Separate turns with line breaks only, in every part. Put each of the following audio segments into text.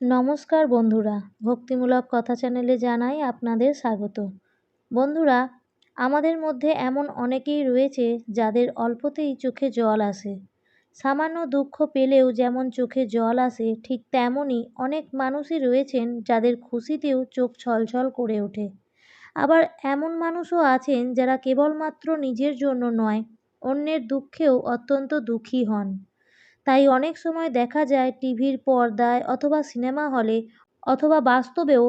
নমস্কার বন্ধুরা, ভক্তিমূলক কথা চ্যানেলে জানাই আপনাদের স্বাগত। বন্ধুরা, আমাদের মধ্যে এমন অনেকেই রয়েছে যাদের অল্পতেই চোখে জল আসে। সামান্য দুঃখ পেলেও যেমন চোখে জল আসে, ঠিক তেমনই অনেক মানুষই রয়েছেন যাদের খুশিতেও চোখ ছলছল করে ওঠে। আবার এমন মানুষও আছেন যারা কেবলমাত্র নিজের জন্য নয়, অন্যের দুঃখেও অত্যন্ত দুঃখী হন। তাই অনেক সময় দেখা যায় টিভির পর্দায় অথবা সিনেমা হলে অথবা বাস্তবেও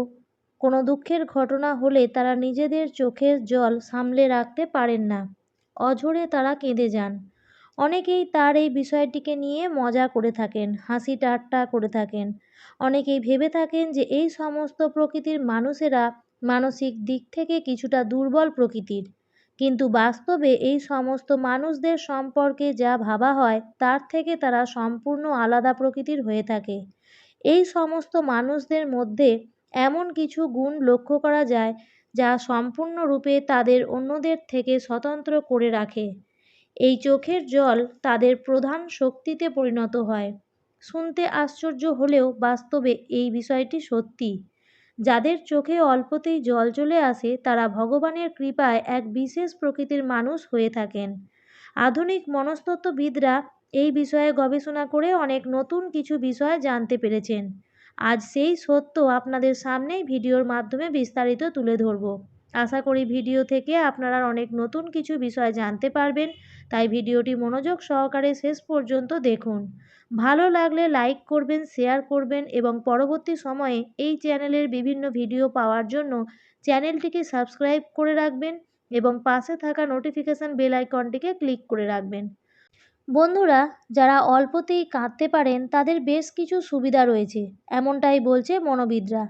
কোনো দুঃখের ঘটনা হলে তারা নিজেদের চোখের জল সামলে রাখতে পারেন না। অঝরে তারা কেঁদে যান। অনেকেই তার এই বিষয়টিকে নিয়ে মজা করে থাকেন, হাসি ঠাট্টা করে থাকেন। অনেকেই ভেবে থাকেন যে এই সমস্ত প্রকৃতির মানুষেরা মানসিক দিক থেকে কিছুটা দুর্বল প্রকৃতির। কিন্তু বাস্তবে এই সমস্ত মানুষদের সম্পর্কে যা ভাবা হয়, তার থেকে তারা সম্পূর্ণ আলাদা প্রকৃতির হয়ে থাকে। এই সমস্ত মানুষদের মধ্যে এমন কিছু গুণ লক্ষ্য করা যায়, যা সম্পূর্ণরূপে তাদের অন্যদের থেকে স্বতন্ত্র করে রাখে। এই চোখের জল তাদের প্রধান শক্তিতে পরিণত হয়। শুনতে আশ্চর্য হলেও বাস্তবে এই বিষয়টি সত্যি। যাদের চোখে অল্পতেই জল চলে আসে, তারা ভগবানের কৃপায় এক বিশেষ প্রকৃতির মানুষ হয়ে থাকেন। আধুনিক মনস্তত্ত্ববিদরা এই বিষয়ে গবেষণা করে অনেক নতুন কিছু বিষয় জানতে পেরেছেন। আজ সেই সত্য আপনাদের সামনেই ভিডিওর মাধ্যমে বিস্তারিত তুলে ধরব। আশা করি ভিডিও থেকে আপনারা অনেক নতুন কিছু বিষয় জানতে পারবেন। তাই ভিডিওটি মনোযোগ সহকারে শেষ পর্যন্ত দেখুন। ভালো লাগলে লাইক করবেন, শেয়ার করবেন এবং পরবর্তী সময়ে এই চ্যানেলের বিভিন্ন ভিডিও পাওয়ার জন্য চ্যানেলটিকে সাবস্ক্রাইব করে রাখবেন এবং পাশে থাকা নোটিফিকেশান বেল আইকনটিকে ক্লিক করে রাখবেন। বন্ধুরা, যারা অল্পতেই কাঁদতে পারেন, তাদের বেশ কিছু সুবিধা রয়েছে। এমনটাই বলছে মনোবিদরা।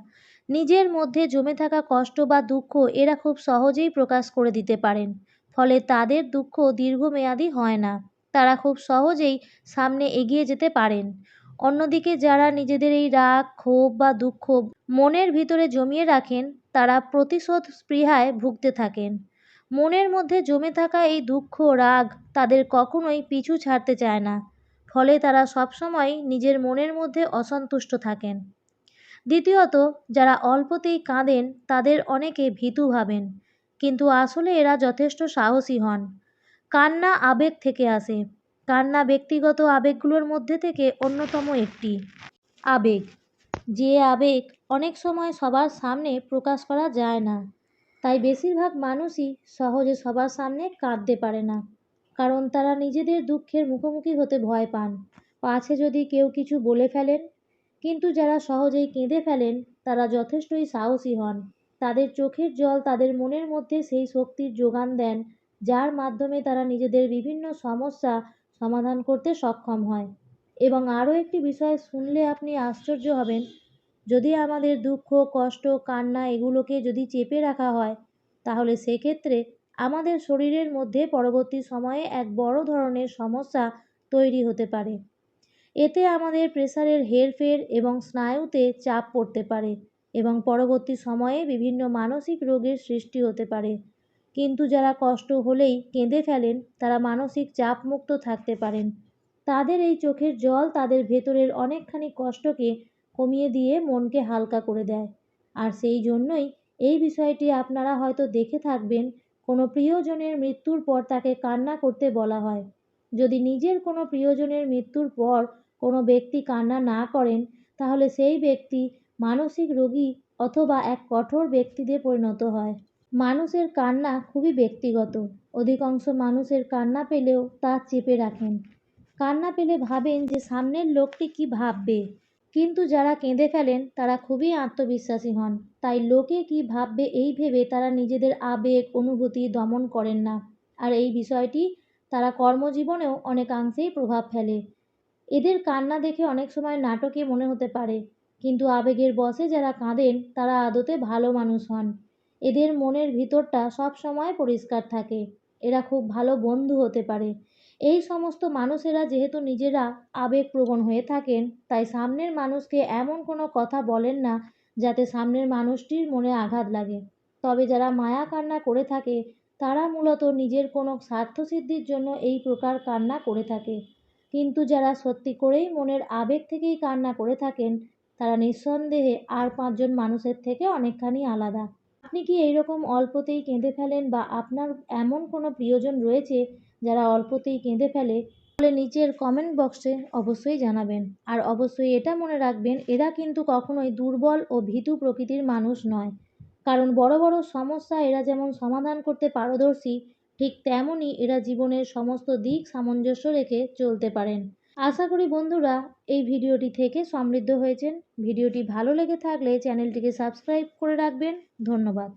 নিজের মধ্যে জমে থাকা কষ্ট বা দুঃখ এরা খুব সহজেই প্রকাশ করে দিতে পারেন। ফলে তাদের দুঃখ দীর্ঘমেয়াদী হয় না। তারা খুব সহজেই সামনে এগিয়ে যেতে পারেন। অন্যদিকে যারা নিজেদের এই রাগ, ক্ষোভ বা দুঃখ মনের ভিতরে জমিয়ে রাখেন, তারা প্রতিশোধ স্পৃহায় ভুগতে থাকেন। মনের মধ্যে জমে থাকা এই দুঃখ, রাগ তাদের কখনোই পিছু ছাড়তে চায় না। ফলে তারা সবসময় নিজের মনের মধ্যে অসন্তুষ্ট থাকেন। দ্বিতীয়ত, যারা অল্পতেই কাঁদেন, তাদের অনেকে ভীতু ভাবেন। কিন্তু আসলে এরা যথেষ্ট সাহসী হন। কান্না আবেগ থেকে আসে। কান্না ব্যক্তিগত আবেগগুলোর মধ্যে থেকে অন্যতম একটি আবেগ। যে আবেগ অনেক সময় সবার সামনে প্রকাশ করা যায় না। তাই বেশিরভাগ মানুষই সহজে সবার সামনে কাঁদতে পারে না। কারণ তারা নিজেদের দুঃখের মুখোমুখি হতে ভয় পান। পাছে যদি কেউ কিছু বলে ফেলেন কিন্তু যারা সহজেই কেঁদে ফেলেন, তারা যথেষ্টই সাহসী হন। তাদের চোখের জল তাদের মনের মধ্যে সেই শক্তির যোগান দেন, যার মাধ্যমে তারা নিজেদের বিভিন্ন সমস্যা সমাধান করতে সক্ষম হয়। এবং আরও একটি বিষয় শুনলে আপনি আশ্চর্য হবেন, যদি আমাদের দুঃখ, কষ্ট, কান্না এগুলোকে যদি চেপে রাখা হয়, তাহলে সেক্ষেত্রে আমাদের শরীরের মধ্যে পরবর্তী সময়ে এক বড় ধরনের সমস্যা তৈরি হতে পারে। এতে আমাদের প্রেসারের হেরফের এবং স্নায়ুতে চাপ পড়তে পারে এবং পরবর্তী সময়ে বিভিন্ন মানসিক রোগের সৃষ্টি হতে পারে। কিন্তু যারা কষ্ট হলেই কেঁদে ফেলেন, তারা মানসিক চাপমুক্ত থাকতে পারেন। তাদের এই চোখের জল তাদের ভেতরের অনেকখানি কষ্টকে কমিয়ে দিয়ে মনকে হালকা করে দেয়। আর সেই জন্যই এই বিষয়টি আপনারা হয়তো দেখে থাকবেন, কোনো প্রিয়জনের মৃত্যুর পর তাকে কান্না করতে বলা হয়। যদি নিজের কোনো প্রিয়জনের মৃত্যুর পর কোনো ব্যক্তি কান্না না করেন, তাহলে সেই ব্যক্তি মানসিক রোগী অথবা এক কঠোর ব্যক্তিতে পরিণত হয়। মানুষের কান্না খুবই ব্যক্তিগত। অধিকাংশ মানুষের কান্না পেলেও তা চেপে রাখেন। কান্না পেলে ভাবেন যে সামনের লোকটি কি ভাববে। কিন্তু যারা কেঁদে ফেলেন, তারা খুবই আত্মবিশ্বাসী হন। তাই লোকে কি ভাববে এই ভেবে তারা নিজেদের আবেগ, অনুভূতি দমন করেন না। আর এই বিষয়টি তারা কর্মজীবনেও অনেকাংশেই প্রভাব ফেলে। এদের কান্না দেখে অনেক সময় নাটকে মনে হতে পারে, কিন্তু আবেগের বসে যারা কাঁদেন, তারা আদতে ভালো মানুষ হন। এদের মনের ভিতরটা সব সময় পরিষ্কার থাকে। এরা খুব ভালো বন্ধু হতে পারে। এই সমস্ত মানুষেরা যেহেতু নিজেরা আবেগপ্রবণ হয়ে থাকেন, তাই সামনের মানুষকে এমন কোনো কথা বলেন না, যাতে সামনের মানুষটির মনে আঘাত লাগে। তবে যারা মায়া কান্না করে থাকে তারা মূলত নিজের কোনো স্বার্থসিদ্ধির জন্য এই প্রকার কান্না করে থাকে। কিন্তু যারা সত্যি করেই মনের আবেগ থেকেই কান্না করে থাকেন, তারা নিঃসন্দেহে আর পাঁচজন মানুষের থেকে অনেকখানি আলাদা। আপনি কি এইরকম অল্পতেই কেঁদে ফেলেন বা আপনার এমন কোনো প্রিয়জন রয়েছে যারা অল্পতেই কেঁদে ফেলে? তাহলে নিচের কমেন্ট বক্সে অবশ্যই জানাবেন। আর অবশ্যই এটা মনে রাখবেন, এরা কিন্তু কখনোই দুর্বল ও ভীতু প্রকৃতির মানুষ নয়। কারণ বড় বড় সমস্যা এরা যেমন সমাধান করতে পারদর্শী, ঠিক তেমনই এরা জীবনের সমস্ত দিক সামঞ্জস্য রেখে চলতে পারেন। আশা করি বন্ধুরা এই ভিডিওটি থেকে সমৃদ্ধ হয়েছেন। ভিডিওটি ভালো লেগে থাকলে চ্যানেলটিকে সাবস্ক্রাইব করে রাখবেন। ধন্যবাদ।